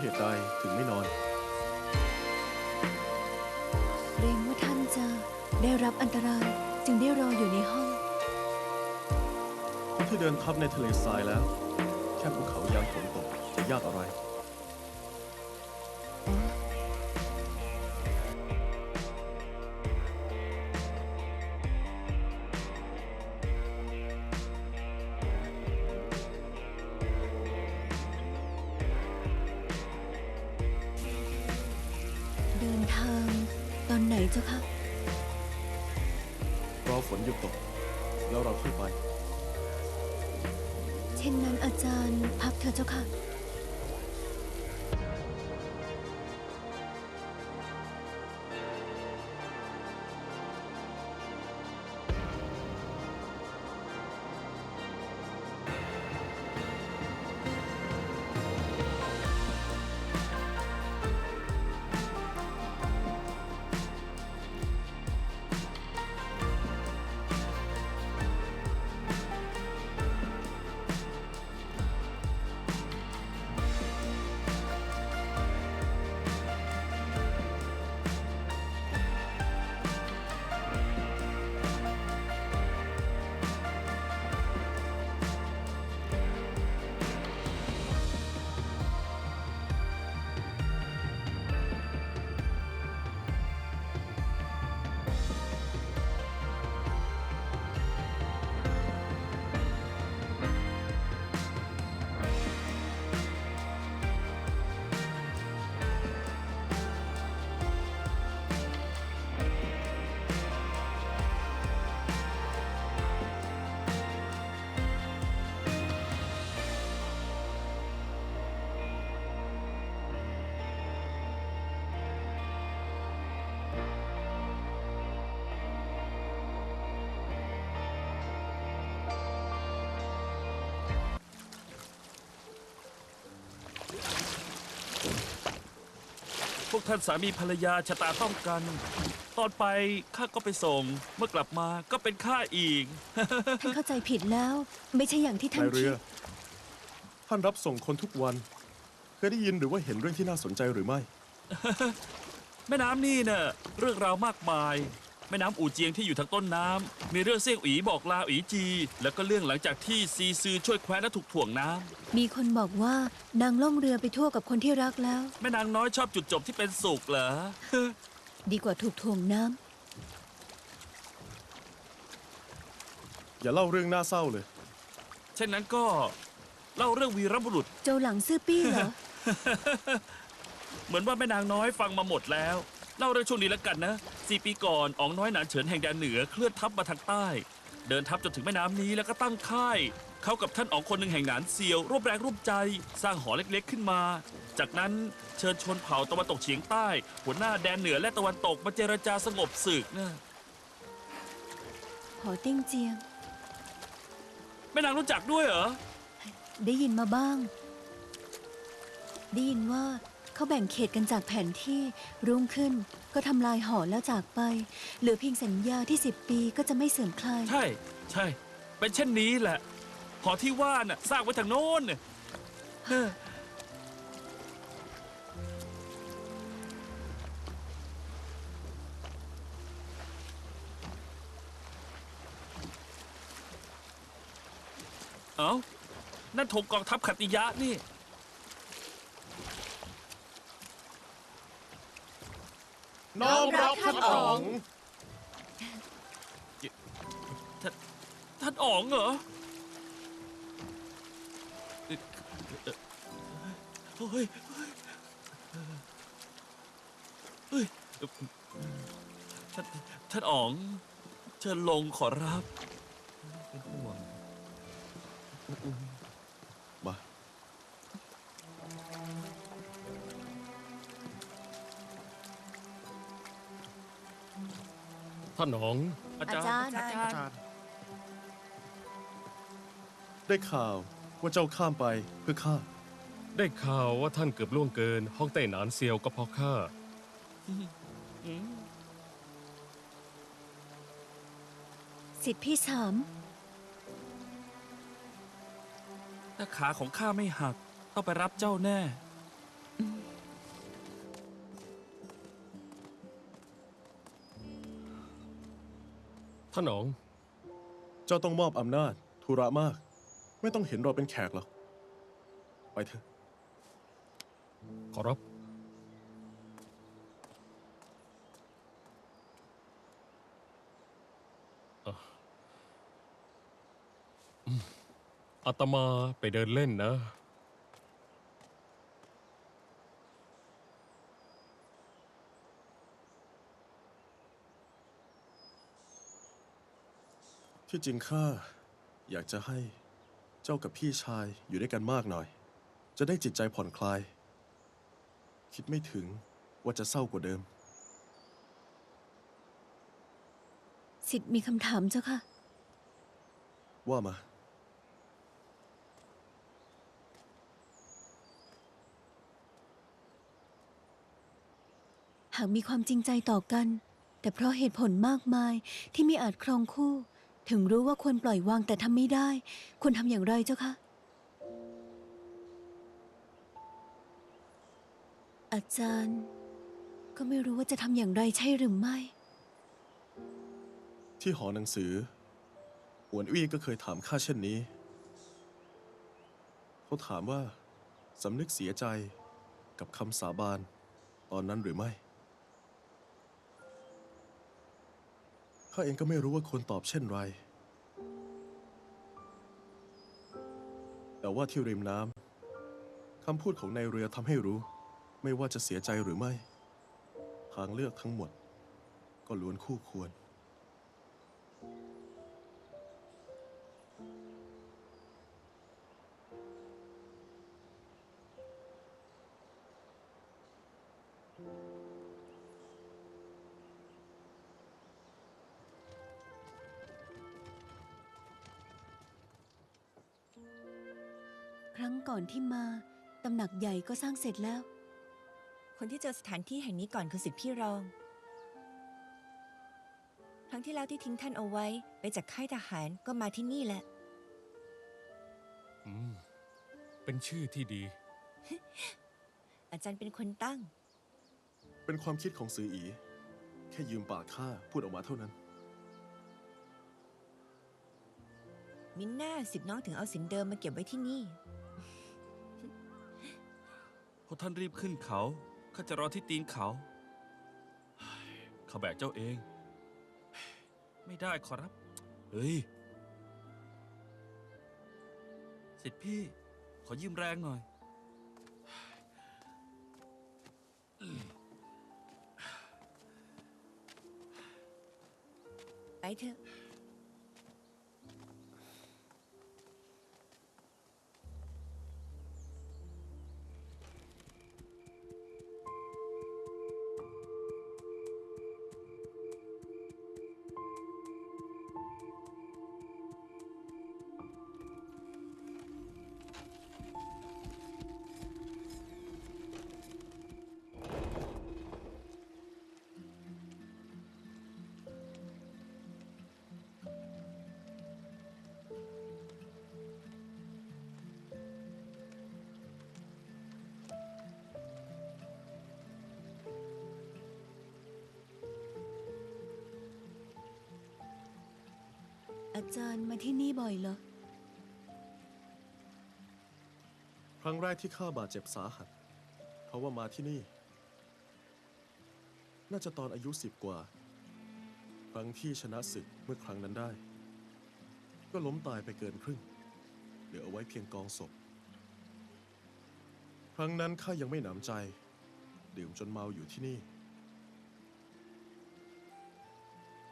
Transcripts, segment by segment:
ราะเหตุใดถึงไม่นอน เกรงว่าท่านจะได้รับอันตรายจึงได้รออยู่ในห้องคนที่เดินทับในทะเลทรายแล้ว แค่ภูเขายามฝนตกจะยากอะไร อนไหนเจ้าคะ รอฝนหยุดตก แล้วเราค่อยไป เช่นนั้นอาจารย์พักเถอะเจ้าค่ะ กท่านสามีภรรยาชะตาต้องกัน ตอนไปข้าก็ไปส่ง เมื่อกลับมาก็เป็นข้าอีก ท่านเข้าใจผิดแล้ว ไม่ใช่อย่างที่ท่านนายเรืคิอดท่านรับส่งคนทุกวัน เคยได้ยินหรือว่าเห็นเรื่องที่น่าสนใจหรือไม่ แม่น้ำนี่เน่ะเรื่องราวมากมาย แม่น้ำอูเจียงที่อยู่ทางต้นน้ำมีเรื่องเซี่ยงอีบอกลาอีจี แล้วก็เรื่องหลังจากที่ซีซือช่วยแคว้นและถูกถ่วงน้ำมีคนบอกว่านางล่องเรือไปทั่วกับคนที่รักแล้วแม่นางน้อยชอบจุดจบที่เป็นสุขเหรอ ดีกว่าถูกถ่วงน้ำอย่าเล่าเรื่องน่าเศร้าเลย เช่นนั้นก็เล่าเรื่องวีรบุรุษโจหลังซื่อปี้เหรอ เหมือนว่าแม่นางน้อยฟังมาหมดแล้ว เล่าเรื่องช่วงนี้แล้วกันนะสี่ปีก่อนอ๋องน้อยหนานเฉินแห่งแดนเหนือเคลื่อนทัพมาทางใต้ เดินทัพจนถึงแม่น้ำนี้แล้วก็ตั้งค่าย เขากับท่านอ๋องคนหนึ่งแห่งหนานเซียวร่วมแรงร่วมใจ สร้างหอเล็กๆขึ้นมา จากนั้นเชิญชนเผ่าตะวันตกเฉียงใต้ หัวหน้าแดนเหนือและตะวันตกมาเจรจาสงบศึกนะหอติ้งเจียง แม่นางรู้จักด้วยเหรอ ได้ยินมาบ้าง ได้ยินว่า เขาแบ่งเขตกันจากแผนที่รุ่งขึ้นก็ทำลายหอแล้วจากไป เหลือเพียงสัญญาที่สิบปีก็จะไม่เสื่อมคลาย ใช่ ใช่ เป็นเช่นนี้แหละ หอที่ว่าน่ะสร้างไว้ทางโน้นน่ะเออเอ้า นั่นธงกองทัพขัตติยะนี่ น้อมรับท่านอ๋อง ท่านอ๋องเหรอเฮ้ยเฮ้ยท่านท่านอ๋อง เชิญลงขอรับ ท่านหนองอาจารย์ อาจารย์ ได้ข่าวว่าเจ้าข้ามไปเพื่อข้า ได้ข่าวว่าท่านเกือบล่วงเกิน ห้องเต้หนานเซียวก็เพราะข้าอืมสิทธิพี่สามถ้าขาของข้าไม่หัก ต้องไปรับเจ้าแน่ ท่านอ๋อง เจ้าต้องมอบอำนาจธุระมาก ไม่ต้องเห็นเราเป็นแขกหรอก ไปเถอะ ขอรับอะอืมอาตมาไปเดินเล่นนะ ที่จริงข้าอยากจะให้เจ้ากับพี่ชายอยู่ด้วยกันมากหน่อย จะได้จิตใจผ่อนคลาย คิดไม่ถึงว่าจะเศร้ากว่าเดิม สิทธิ์มีคำถามเจ้าค่ะ ว่ามา หากมีความจริงใจต่อกัน แต่เพราะเหตุผลมากมายที่ไม่อาจครองคู่ ถึงรู้ว่าควรปล่อยวางแต่ทำไม่ได้ ควรทำอย่างไรเจ้าคะ อาจารย์ ก็ไม่รู้ว่าจะทำอย่างไรใช่หรือไม่ ที่หอหนังสือหวนอี้ก็เคยถามข้าเช่นนี้ เขาถามว่าสำนึกเสียใจกับคำสาบานตอนนั้นหรือไม่ ข้าเองก็ไม่รู้ว่าควรตอบเช่นไร แต่ว่าที่ริมน้ำคำพูดของนายเรือทำให้รู้ ไม่ว่าจะเสียใจหรือไม่ ทางเลือกทั้งหมด ก็ล้วนคู่ควร ที่มาตำหนักใหญ่ก็สร้างเสร็จแล้ว คนที่เจอสถานที่แห่งนี้ก่อนคือสิทธิพี่รอง ครั้งที่แล้วที่ทิ้งท่านเอาไว้ไปจากค่ายทหารก็มาที่นี่แหละ อืม เป็นชื่อที่ดี อาจารย์เป็นคนตั้ง เป็นความคิดของซืออี แค่ยืมปากข้าพูดออกมาเท่านั้น มินน่าสิทธิน้องถึงเอาสินเดิมมาเก็บไว้ที่นี่ พอท่านรีบขึ้นเขา ข้าจะรอที่ตีนเขาเข้าแบกเจ้าเอง ไม่ได้ขอรับ เฮ้ย สิทธิพี่ ขอยืมแรงหน่อย ไปเถอะ อาจารย์มาที่นี่บ่อยเหรอ ครั้งแรกที่ข้าบาดเจ็บสาหัส เพราะว่ามาที่นี่ น่าจะตอนอายุสิบกว่า ครั้งที่ชนะศึกเมื่อครั้งนั้นได้ ก็ล้มตายไปเกินครึ่ง เหลือเอาไว้เพียงกองศพ ครั้งนั้นข้ายังไม่หนำใจ ดื่มจนเมาอยู่ที่นี่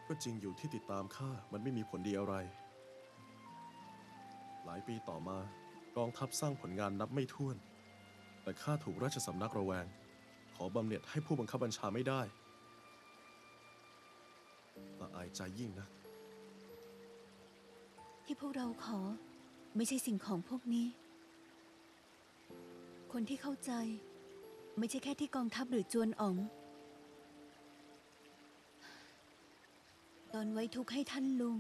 ก็จริงอยู่ที่ติดตามข้ามันไม่มีผลดีอะไร หลายปีต่อมากองทัพสร้างผลงานนับไม่ถ้วน แต่ข้าถูกราชสำนักระแวง ขอบำเหน็จให้ผู้บังคับบัญชาไม่ได้ละอายใจยิ่งนะที่พวกเราขอไม่ใช่สิ่งของพวกนี้ คนที่เข้าใจ ไม่ใช่แค่ที่กองทัพหรือจวนอ๋อง ตอนไว้ทุกข์ให้ท่านลุง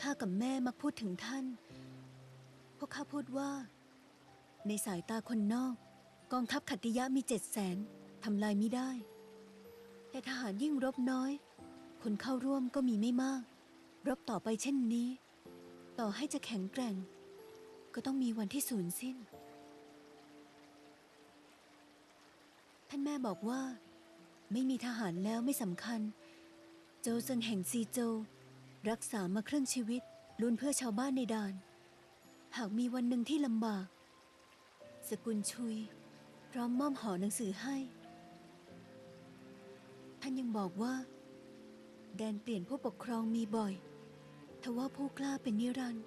ข้ากับแม่มักพูดถึงท่าน พวกข้าพูดว่า ในสายตาคนนอก กองทัพขัตติยะมีเจ็ดแสนทำลายไม่ได้ แต่ทหารยิ่งรบน้อย คนเข้าร่วมก็มีไม่มาก รบต่อไปเช่นนี้ ต่อให้จะแข็งแกร่ง ก็ต้องมีวันที่สูญสิ้น ท่านแม่บอกว่า ไม่มีทหารแล้วไม่สำคัญ โจวเซิงแห่งซีโจวรักษามาครึ่งชีวิตล้วนเพื่อชาวบ้านในด่าน หากมีวันหนึ่งที่ลำบาก สกุลชุย พร้อมมอบห่อหนังสือให้ ท่านยังบอกว่า แดนเปลี่ยนผู้ปกครองมีบ่อย ทว่าผู้กล้าเป็นนิรันดร์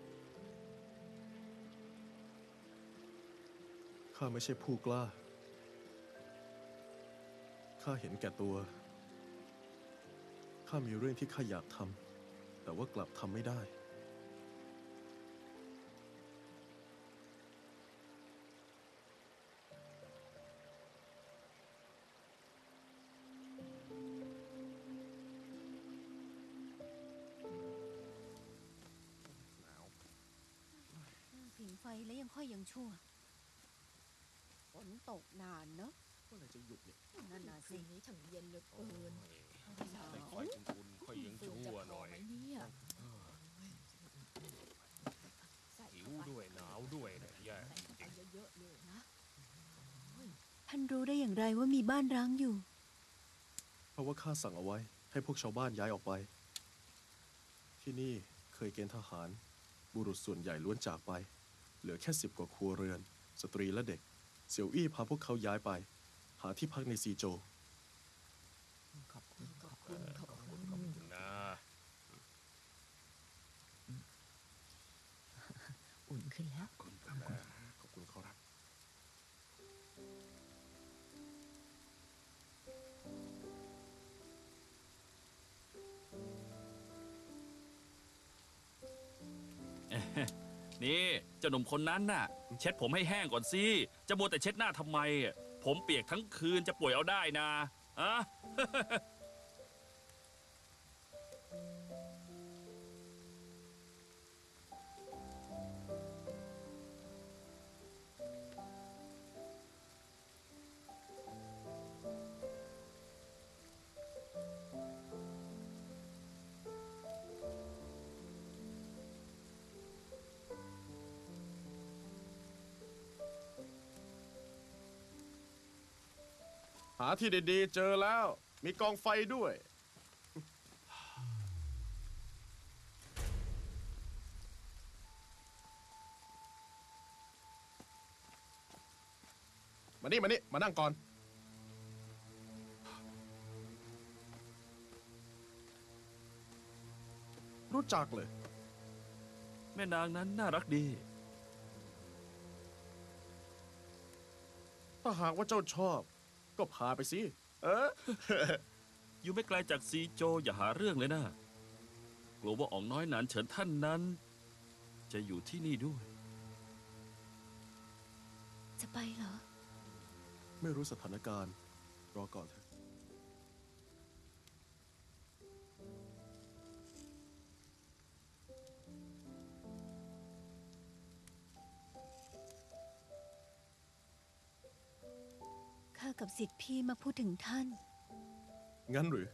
ข้าไม่ใช่ผู้กล้า ข้าเห็นแก่ตัว ข้ามีเรื่องที่ข้าอยากทำแต่ว่ากลับทำไม่ได้ ผิงไฟแล้วยังค่อยยังชั่วฝนตกนานเนอะเมื่อไหรจะหยุดเนี่ยนั่นน่ะคืสินนี้ช่างเย็นเหลือเกินหนา วแต่ค่อยคุณค่อยยังชั่วหน่อยไหมเนี่ยใส่หิวเข้าไปด้วยหนาวด้วยเนี่ยแย่ใส่เข้าไปเยอะๆเลยนะท่านรู้ได้อย่างไรว่ามีบ้านร้างอยู่ เพราะว่าข้าสั่งเอาไว้ ให้พวกชาวบ้านย้ายออกไป ที่นี่เคยเกณฑ์ทหาร บุรุษส่วนใหญ่ล้วนจากไป เหลือแค่สิบกว่าครัวเรือน สตรีและเด็ก เสี่ยวอี้พาพวกเขาย้ายไป หาที่พักในซีโจว ขอบคุณขอบคุณขอบคุณ ขอบคุณนะ อุ่น ขึ้นแล้วขอบคุณเขารับ นี่เจ้าหนุ่มคนนั้นน่ะ เช็ดผมให้แห้งก่อนสิ จะมัวแต่เช็ดหน้าทำไมอะผมเปียกทั้งคืนจะป่วยเอาได้นะอะ หาที่ดีๆ เจอแล้ว มีกองไฟด้วย มานี่มานี่มานั่งก่อน รู้จักเลย แม่นางนั้นน่ารักดี ถ้าหากว่าเจ้าชอบ ก็พาไปสิ เออ อยู่ไม่ไกลจากซีโจอย่าหาเรื่องเลยนะกลัวว่าอ๋องน้อยหนานเฉินท่านนั้น จะอยู่ที่นี่ด้วย จะไปเหรอ ไม่รู้สถานการณ์ รอก่อนเถอะากับสิทธิพี่มาพูดถึงท่าน งั้นหรือ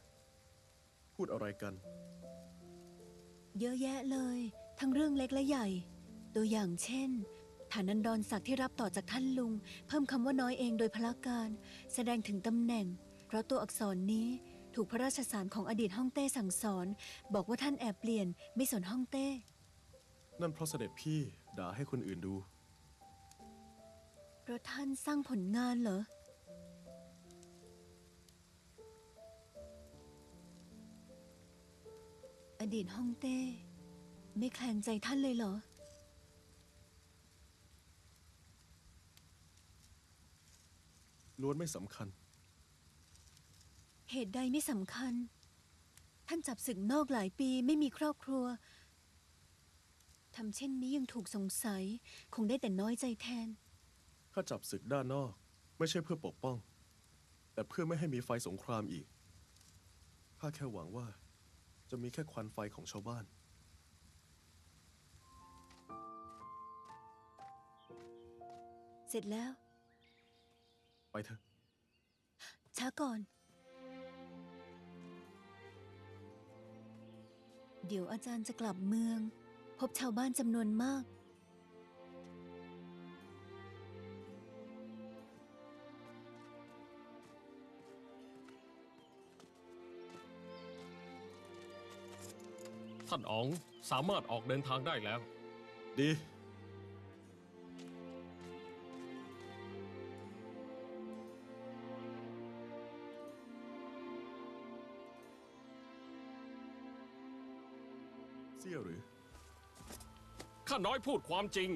พูดอะไรกัน เยอะแยะเลย ทั้งเรื่องเล็กและใหญ่ ตัวอย่างเช่น ฐานันดรศักดิ์ที่รับต่อจากท่านลุง เพิ่มคำว่าน้อยเองโดยพละการ แสดงถึงตำแหน่ง เพราะตัวอักษรนี้ถูกพระราชสารของอดีตฮ่องเต้สั่งสอน บอกว่าท่านแอบเปลี่ยนไม่สนฮ่องเต้ นั่นเพราะเสด็จพี่ด่าให้คนอื่นดู เพราะท่านสร้างผลงานเหรอ ดีตฮ่องเต้ ไม่แคลงใจท่านเลยเหรอ ล้วนไม่สำคัญ เหตุใดไม่สำคัญ ท่านจับศึกนอกหลายปีไม่มีครอบครัวทำเช่นนี้ยังถูกสงสัย คงได้แต่น้อยใจแทนถ้าจับศึกด้านนอก ไม่ใช่เพื่อปกป้อง แต่เพื่อไม่ให้มีไฟสงครามอีก ข้าแค่หวังว่า จะมีแค่ควันไฟของชาวบ้าน เสร็จแล้ว ไปเถอะ ช้าก่อน เดี๋ยวอาจารย์จะกลับเมือง พบชาวบ้านจำนวนมากานอ๋องสามารถออกเดินทางได้แล้ว ดี เสี่ยหรือ ข้าน้อยพูดความจริง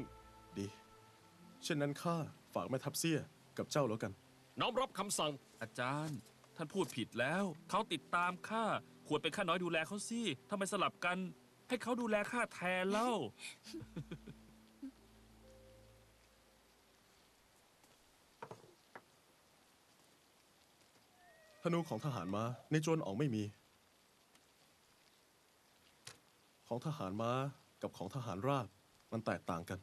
ดี เช่นนั้นข้าฝากแม่ทัพเสี่ยกับเจ้าแล้วกัน น้อมรับคำสั่ง อาจารย์ ท่านพูดผิดแล้ว เขาติดตามข้า ควรเป็นข้าน้อยดูแลเขาสิทำไมสลับกัน ให้เขาดูแลข้าแทนเล่า ธนูของทหารมาในโจนอ๋องไม่มี ของทหารมากับของทหารราบ มันแตกต่างกัน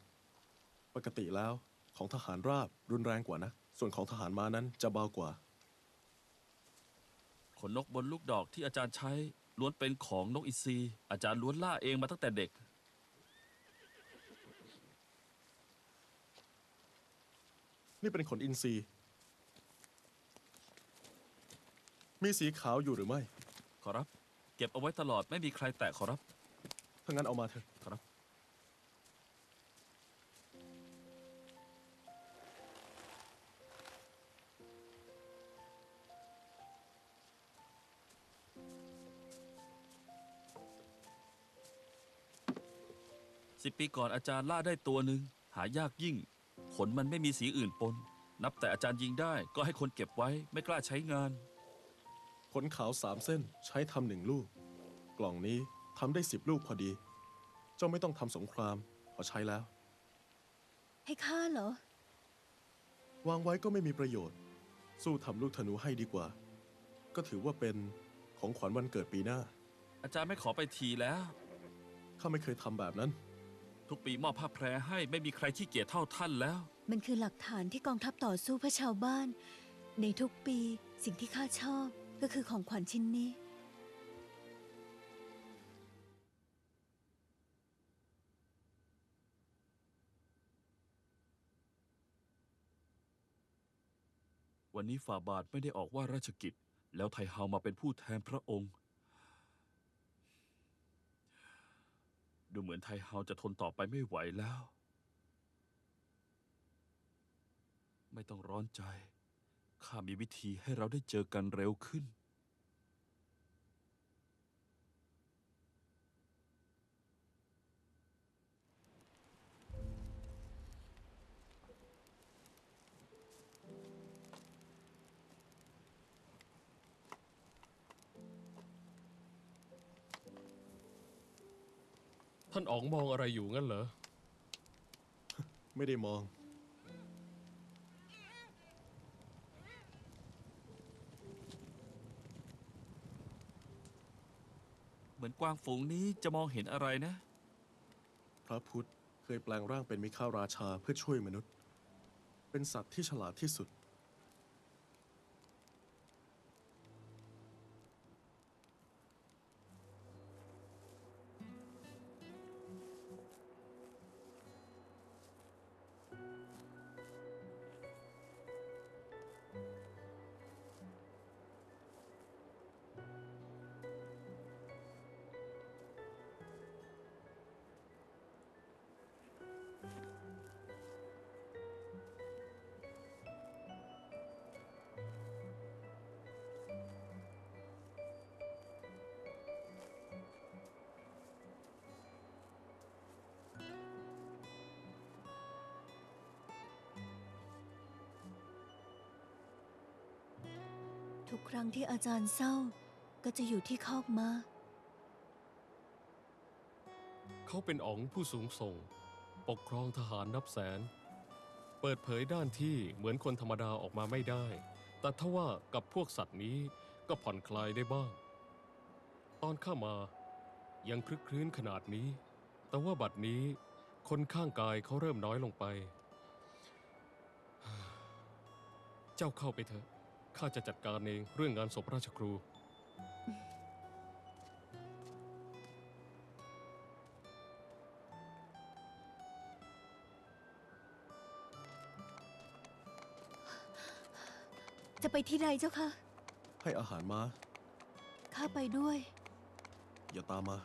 ปกติแล้วของทหารราบรุนแรงกว่านะ ส่วนของทหารมานั้นจะเบากว่า ขนนกบนลูกดอกที่อาจารย์ใช้ล้วนเป็นของนกอินทรีอาจารย์ล้วนล่าเองมาตั้งแต่เด็ก นี่เป็นขนอินทรีมีสีขาวอยู่หรือไม่ ขอรับ เก็บเอาไว้ตลอดไม่มีใครแตะขอรับ ถ้างั้นเอามาเถอะครับ ปีก่อนอาจารย์ล่าได้ตัวหนึ่งหายากยิ่ง ขนมันไม่มีสีอื่นปน นับแต่อาจารย์ยิงได้ก็ให้คนเก็บไว้ไม่กล้าใช้งาน ขนขาวสามเส้นใช้ทำหนึ่งลูก กล่องนี้ทำได้สิบลูกพอดี เจ้าไม่ต้องทำสงครามพอใช้แล้ว ให้ข้าเหรอ วางไว้ก็ไม่มีประโยชน์ สู้ทำลูกธนูให้ดีกว่า ก็ถือว่าเป็นของขวัญวันเกิดปีหน้า อาจารย์ไม่ขอไปทีแล้ว ข้าไม่เคยทำแบบนั้น ทุกปีมอบผ้าแพรให้ไม่มีใครขี้เกียจเท่าท่านแล้ว มันคือหลักฐานที่กองทัพต่อสู้เพื่อชาวบ้าน ในทุกปีสิ่งที่ข้าชอบก็คือของขวัญชิ้นนี้ วันนี้ฝ่าบาทไม่ได้ออกว่าราชกิจ แล้วไทเฮามาเป็นผู้แทนพระองค์ ดูเหมือนไทเฮาจะทนต่อไปไม่ไหวแล้ว ไม่ต้องร้อนใจ ข้ามีวิธีให้เราได้เจอกันเร็วขึ้น อ๋องมองอะไรอยู่งั้นเหรอ ไม่ได้มอง เหมือนกวางฝูงนี้จะมองเห็นอะไรนะ พระพุทธเคยแปลงร่างเป็นมิข้าราชาเพื่อช่วยมนุษย์ เป็นสัตว์ที่ฉลาดที่สุด ทุกครั้งที่อาจารย์เศร้า ก็จะอยู่ที่คอกม้า เขาเป็นอ๋องผู้สูงส่ง ปกครองทหารนับแสน เปิดเผยด้านที่เหมือนคนธรรมดาออกมาไม่ได้ แต่ถ้าว่ากับพวกสัตว์นี้ก็ผ่อนคลายได้บ้าง ตอนข้ามายังคลึกคลื้นขนาดนี้ แต่ว่าบัดนี้คนข้างกายเขาเริ่มน้อยลงไป เจ้าเข้าไปเถอะ ข้าจะจัดการเองเรื่องงานศพราชครู จะไปที่ใดเจ้าคะ ให้อาหารมา ข้าไปด้วย อย่าตามมา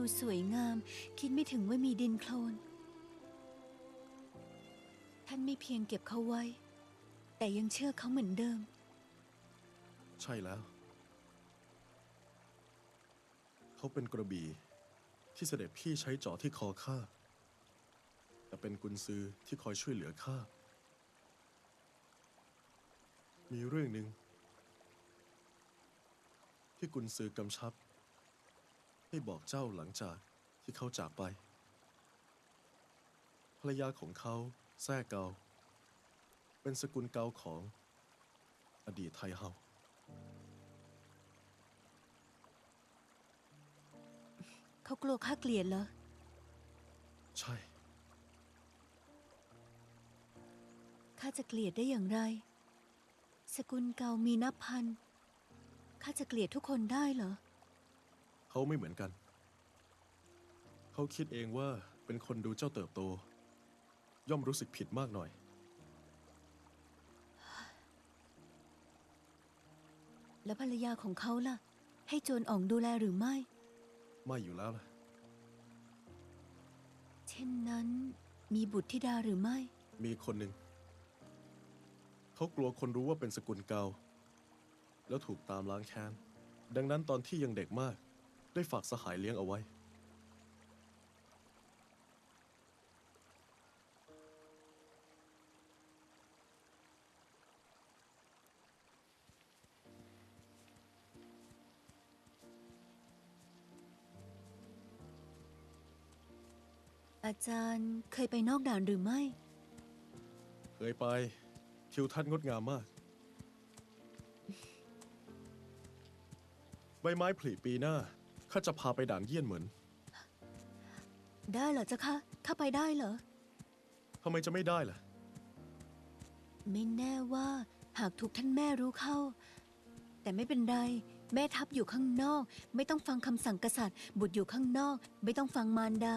ดูสวยงาม คิดไม่ถึงว่ามีดินโคลน ท่านไม่เพียงเก็บเขาไว้ แต่ยังเชื่อเขาเหมือนเดิม ใช่แล้ว เขาเป็นกระบี่ที่เสด็จพี่ใช้เจ่อที่คอข้าแต่เป็นกุญซือที่คอยช่วยเหลือข้ามีเรื่องหนึ่งที่กุญซือกำชับ ให้บอกเจ้าหลังจากที่เขาจากไป ภรรยาของเขาแท้เกา เป็นสกุลเกาของอดีตไทเฮาเขากลัวข้าเกลียดเหรอ ใช่ ข้าจะเกลียดได้อย่างไร สกุลเก่ามีนับพัน ข้าจะเกลียดทุกคนได้เหรอ เขาไม่เหมือนกัน เขาคิดเองว่าเป็นคนดูเจ้าเติบโต ย่อมรู้สึกผิดมากหน่อย แล้วภรรยาของเขาล่ะ ให้โจรอ่องดูแลหรือไม่ ไม่อยู่แล้วล่ะ เช่นนั้นมีบุตรธิดาหรือไม่ มีคนหนึ่ง เขากลัวคนรู้ว่าเป็นสกุลเกาแล้วถูกตามล้างแค้น ดังนั้นตอนที่ยังเด็กมาก ได้ฝากสหายเลี้ยงเอาไว้ อาจารย์เคยไปนอกด่านหรือไม่ เคยไปทิวทัศน์งดงามมาก ใบไม้ผลิปีหน้า ข้าจะพาไปด่านเยี่ยนเหมือนได้เหรอเจ้าคะข้าไปได้เหรอทำไมจะไม่ได้ล่ะ ไม่แน่ว่าหากถูกท่านแม่รู้เข้า แต่ไม่เป็นไร แม่ทัพอยู่ข้างนอก ไม่ต้องฟังคำสั่งกษัตริย์ บุตรอยู่ข้างนอก ไม่ต้องฟังมารดา